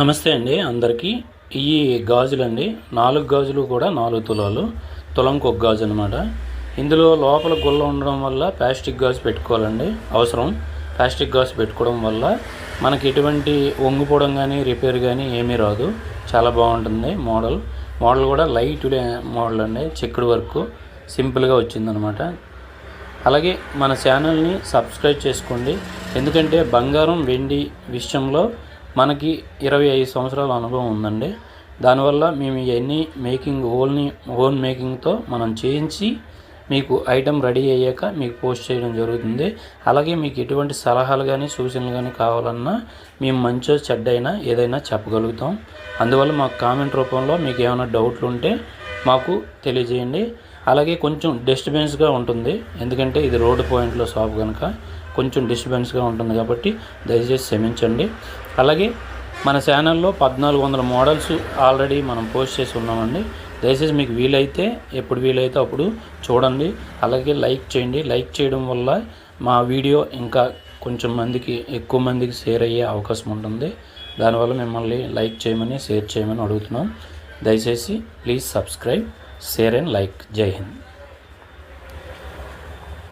నమస్తే అండి అందరికీ. ఈ గాజులు అండి నాలుగు గాజులు కూడా నాలుగు తులాలు. తులంకి ఒక గాజు అనమాట ఇందులో లోపల గుల్ల ఉండడం వల్ల ప్లాస్టిక్ గాజు పెట్టుకోవాలండి అవసరం. ప్లాస్టిక్ గాజు పెట్టుకోవడం వల్ల మనకి ఎటువంటి వంగిపోవడం కానీ రిపేర్ కానీ ఏమీ రాదు. చాలా బాగుంటుంది మోడల్. మోడల్ కూడా లైట్ మోడల్ అండి చెక్కుడు వర్క్ సింపుల్గా వచ్చిందనమాట అలాగే మన ఛానల్ని సబ్స్క్రైబ్ చేసుకోండి. ఎందుకంటే బంగారం వెండి విషయంలో మనకి ఇరవై ఐదు సంవత్సరాల అనుభవం ఉందండి. దానివల్ల మేము ఇవన్నీ మేకింగ్ ఓన్లీ ఓన్ మేకింగ్తో మనం చేయించి మీకు ఐటెం రెడీ అయ్యాక మీకు పోస్ట్ చేయడం జరుగుతుంది. అలాగే మీకు ఎటువంటి సలహాలు కానీ సూచనలు కానీ కావాలన్నా మేము మంచో చెడ్డైనా ఏదైనా చెప్పగలుగుతాం. అందువల్ల మాకు కామెంట్ రూపంలో మీకు ఏమైనా డౌట్లు ఉంటే మాకు తెలియజేయండి. అలాగే కొంచెం డిస్టర్బెన్స్గా ఉంటుంది. ఎందుకంటే ఇది రోడ్డు పాయింట్లో షాప్ కనుక కొంచెం డిస్టర్బెన్స్గా ఉంటుంది కాబట్టి దయచేసి క్షమించండి. అలాగే మన ఛానల్లో పద్నాలుగు వందల మోడల్స్ ఆల్రెడీ మనం పోస్ట్ చేసి ఉన్నామండి. దయచేసి మీకు వీలైతే ఎప్పుడు వీలైతే అప్పుడు చూడండి. అలాగే లైక్ చేయండి. లైక్ చేయడం వల్ల మా వీడియో ఇంకా కొంచెం మందికి ఎక్కువ మందికి షేర్ అయ్యే అవకాశం ఉంటుంది. దానివల్ల మిమ్మల్ని లైక్ చేయమని షేర్ చేయమని అడుగుతున్నాం. దయచేసి please subscribe share and like. Jai Hind.